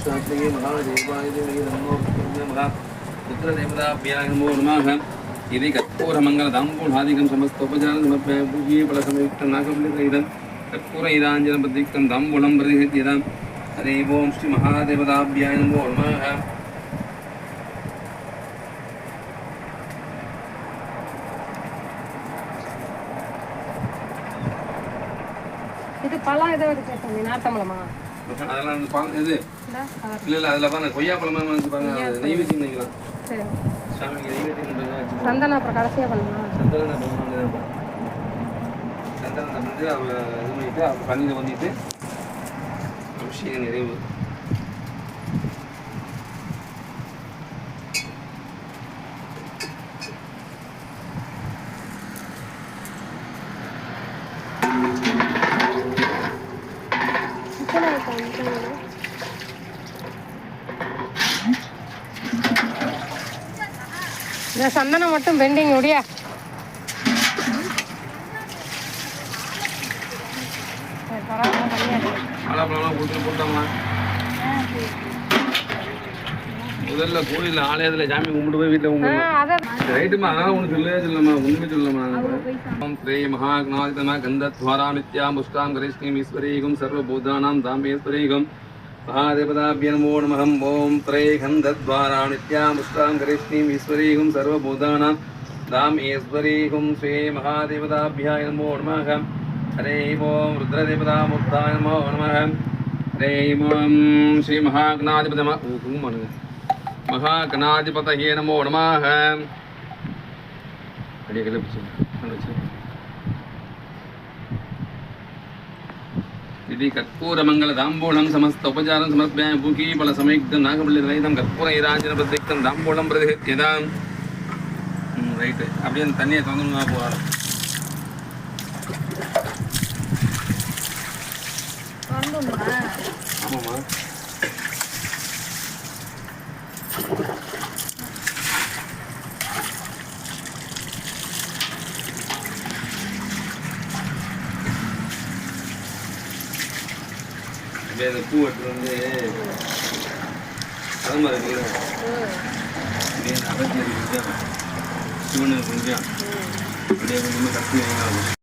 சாஸ்திரியே மகாதேவாய தேவகி நமோ மகா புத்திரதேவதாபியாய நமோ நமாக இது கற்பூரமங்கலதாம்பூலாதிகம் சமஸ்தோபச்சாரம் சமர்ப்பய பூஜ்யே பலசமயுக்தம் நாகபலிதம் கற்பூர இதாஞ்சலம் பிரதிக்தம் தாம்பூலம் பிரதிஹத்யதாம் ஹரே ஓம் ஸ்ரீ மகாதேவதாபியாய நமோ நமாக இது பழம் ஏதோ இருக்கு சாமி அதெல்லாம் பழம் இது. இல்லை இல்லை அதில் பாருங்க கொய்யா பழமா வந்து பாருங்க நெய்வேத்தியம் சரி. சாமிக்கு நெய்வேத்தியம் சந்தனம் அப்புறம் கடைசியாக பண்ணலாம் சந்திரனை பண்ணுவாங்க சந்திரனை வந்து அவ இது பண்ணிட்டு அவர் பணியில் வந்துட்டு அபிஷேகம் நிறைவு. இந்த சந்தனம் மட்டும் பெண்டிங் முடியா? பரவாயில்ல, பண்ணியாச்சு. முதல்ல கோயிலில் ஆலயத்தில் சாமி கும்பிட்டு போய் வீட்டில் அதான். ரைட்டுமா அதெல்லாம் ஒன்று சொல்லவே சொல்லமா உண்மை சொல்லமா ஓம் ஸ்ரீ மகாக்னாதிதம கந்தத்வாராமித்யாம் புஷ்டாம் கரிஷ்ணீம் ஈஸ்வரீகம் சர்வபூதானாம் தாம்பேஸ்வரீகம் மகாதேவதாபிய நமோ நமகம் ஓம் த்ரே கந்தத்வாராமித்யாம் புஷ்டாம் கரிஷ்ணீம் ஈஸ்வரீகம் சர்வபூதானாம் தாமேஸ்வரீகம் ஸ்ரீ மகாதேவதாபியாய நமோ நமக ஹரே ஓம் ருத்ரதேவதாமுத்தாய நமோ நமக ஹரே ஓம் ஸ்ரீ மகாக்னாதிபதம குங்குமனுங்க மகாகணாதிபதயே நமோ நமः அடியே கையில் பிடிச்சு ఇది కర్పూరమంగళ தாம்பூலம் సమస్త ఉపచారం సమర్ప్యాయ భూకి బల సమయుక్తం నాగపల్లి రైతం కర్పూర ఇరాజన ప్రత్యేక్తం தாம்பூலம் பிரதிஹத்யதாம் ரைட்டு அப்படியே அந்த தண்ணியை திறந்துனா போவார் ஆமாம்மா அப்படியே அந்த பூ எடுத்துட்டு வந்து கதம்பா இருக்குல்ல? அப்படியே அகத்தியர் கொஞ்சம் சிவனுக்கு கொஞ்சம். அப்படியே கொஞ்சமாக கட்டி வைக்கலாம்